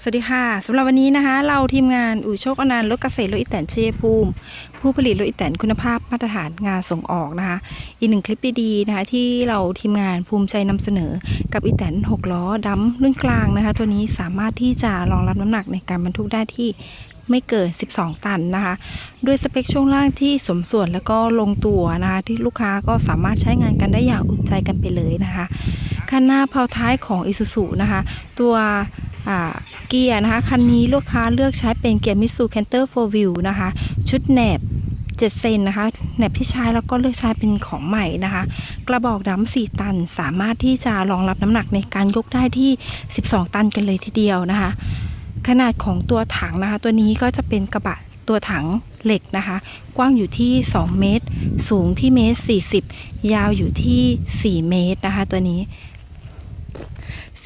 สวัสดีค่ะสำหรับวันนี้นะคะ เราทีมงานอู่โชคอนันต์รถเกษตรรถอีแตนเชยภูมิ ผู้ผลิตรถอีแตนคุณภาพมาตรฐานงานส่งออกนะคะ อีกหนึ่งคลิปดีๆนะคะ ที่เราทีมงานภูมิใจนำเสนอ กับอีแตน6ล้อดัมรุ่นกลางนะคะ ตัวนี้สามารถที่จะรองรับน้ำหนักในการบรรทุกได้ที่ไม่เกิน 12 ตันนะคะ ด้วยสเปคช่วงล่างที่สมส่วนแล้วก็ลงตัวนะคะ ที่ลูกค้าก็สามารถใช้งานกันได้อย่างอุ่นใจกันไปเลยนะคะคันหน้าเพาท้ายของ i s u z u นะคะ ตัว เกียร์นะคะคันนี้ลูกค้าเลือกใช้เป็นเกียร์มิสูแคนเตอร์4 Wheel นะคะ ชุดแหนบ7เซนนะคะแหนบที่ใช้แล้วก็เลือกใช้เป็นของใหม่นะคะ กระบอกดำ4ตันสามารถที่จะรองรับน้ำหนักในการยกได้ที่ 12 ตันกันเลยทีเดียวนะคะ ขนาดของตัวถังนะคะ ตัวนี้ก็จะเป็นกระบะตัวถังเหล็กนะคะ กว้างอยู่ที่ 2 เมตร สูงที่เมตร 40 ยาวอยู่ที่ 4 เมตรนะคะ ตัวนี้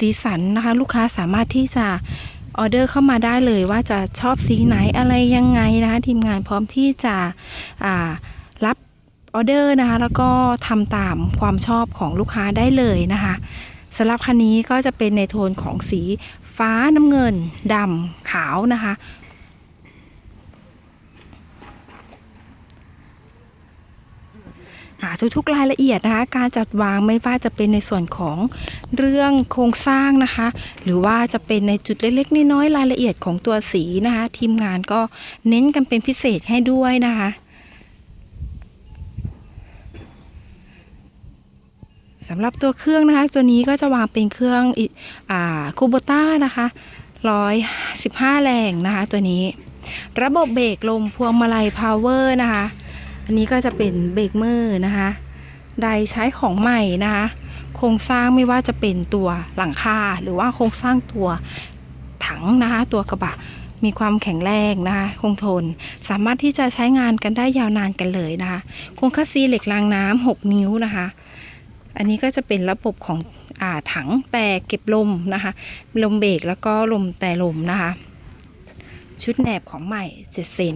สีสันนะคะ ลูกค้าสามารถที่จะออเดอร์เข้ามาได้เลยว่าจะชอบสีไหนอะไรยังไงนะคะ ทีมงานพร้อมที่จะรับออเดอร์นะคะ แล้วก็ทำตามความชอบของลูกค้าได้เลยนะคะสำหรับคันนี้ก็จะเป็นในโทนของสีฟ้าน้ำเงินดำขาวนะคะ อ่า ทุกๆรายละเอียดนะคะ การจัดวางไม่ว่าจะเป็นในส่วนของเรื่องโครงสร้างนะคะ หรือว่าจะเป็นในจุดเล็กๆน้อยๆรายละเอียดของตัวสีนะคะ ทีมงานก็เน้นกันเป็นพิเศษให้ด้วยนะคะสำหรับตัวเครื่องนะคะ ตัวนี้ก็จะวางเป็นเครื่องอ่าคูโบต้านะคะ115แรงนะคะ ตัวนี้ ระบบเบรกลมพวงมาลัยพาวเวอร์นะคะ อันนี้ก็จะเป็นเบรกมือนะคะไดใช้ของใหม่นะคะ โครงสร้างไม่ว่าจะเป็นตัวหลังคาหรือว่าโครงสร้างตัวถังนะคะ ตัวกระบะมีความแข็งแรงนะคะคงทน สามารถที่จะใช้งานกันได้ยาวนานกันเลยนะคะโครงคัสซีเหล็กรางน้ำ6นิ้วนะคะ อันนี้ก็จะเป็นระบบของอถังแต่เก็บลมนะคะ ลมเบรกแล้วก็ลมแต่ลมนะคะ ชุดแหนบของใหม่7เซน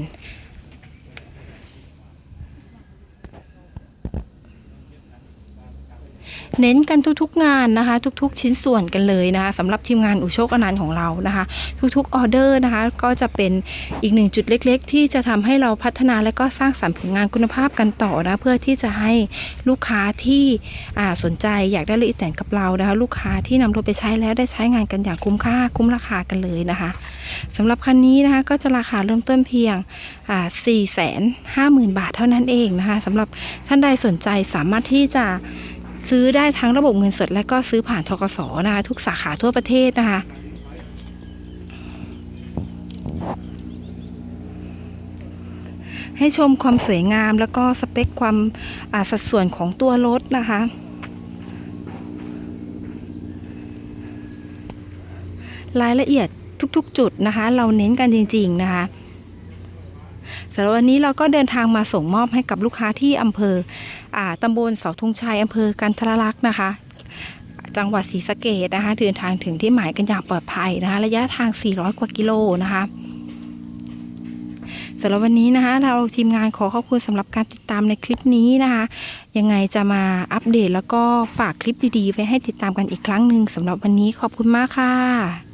เน้นกันทุกๆงานนะคะ ทุกๆ ชิ้นส่วนกันเลยนะคะสำหรับทีมงานอุโชคอนันต์ของเรานะคะ ทุกๆออเดอร์นะคะ ก็จะเป็นอีกหนึ่งจุดเล็ก ๆ ที่จะทำให้เราพัฒนาและก็สร้างสรรค์ผลงานคุณภาพกันต่อนะเพื่อที่จะให้ลูกค้าที่สนใจอยากได้รีแตนกับเรานะคะ ลูกค้าที่นำรถไปใช้แล้วได้ใช้งานกันอย่างคุ้มค่าคุ้มราคากันเลยนะคะสำหรับคันนี้นะคะก็จะราคาเริ่มต้นเพียงอ่าสี่แสนห้าหมื่นบาทเท่านั้นเองนะคะสำหรับท่านใดสนใจสามารถที่จะ ซื้อได้ทั้งระบบเงินสด และก็ซื้อผ่านทกสนะคะทุกสาขาทั่วประเทศนะคะให้ชมความสวยงามแล้วก็สเปคความอสัดส่วนของตัวรถนะคะ รายละเอียดทุกๆ จุดนะคะ เราเน้นกันจริง ๆ นะคะ สำหรับวันนี้เราก็เดินทางมาส่งมอบให้กับลูกค้าที่อำเภออตำบลเสาธงชัยอำเภอกันทรลักษณ์นะคะ จังหวัดศรีสะเกดนะคะเดินทางถึงที่หมายกันอย่างปลอดภัยนะคะ ระยะทาง 400 กว่ากิโลนะคะสำหรับวันนี้นะคะ เราทีมงานขอขอบคุณสำหรับการติดตามในคลิปนี้นะคะ ยังไงจะมาอัปเดตแล้วก็ฝากคลิปดีๆไว้ให้ติดตามกันอีกครั้งหนึ่งสำหรับวันนี้ขอบคุณมากค่ะ